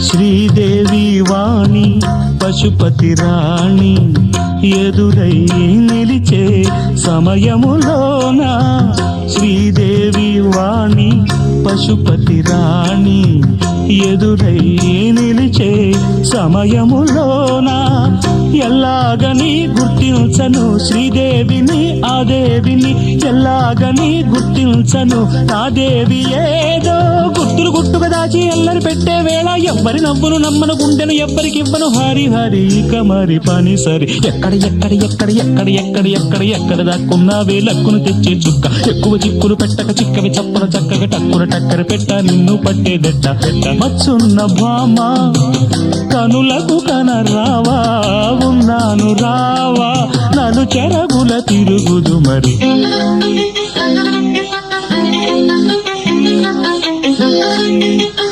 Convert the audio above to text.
శ్రీదేవి వాణి పశుపతి రాణి ఎదురై నిలిచే సమయములోన శ్రీదేవి వాణి పశుపతి రాణి ఎదురై నిలిచే సమయములోన ఎల్లాగని గుర్తించను శ్రీదేవిని ఆ దేవిని? ఎల్లాగని గుర్తించను? ఆ దేవి ఏదో దాచి ఎల్లరి పెట్టే వేళ ఎవ్వరి నవ్వును నమ్మను గుండెను ఎవ్వరికి ఇవ్వను. హరి హరి ఇక మరి పని సరి. ఎక్కడ ఎక్కడ ఎక్కడ ఎక్కడ ఎక్కడ ఎక్కడ ఎక్కడ దాక్కున్నావే లక్కును తెచ్చే చుక్క. ఎక్కువ చిక్కులు పెట్టక చిక్కవి చప్పున చక్కగా టక్కున టక్కర పెట్ట నిన్ను పట్టేదెట్ట మచ్చున్న భామ కనులకు కన రావా ఉన్నాను రావా నన్ను చెరగుల తిరుగుదు మరి. Thank you.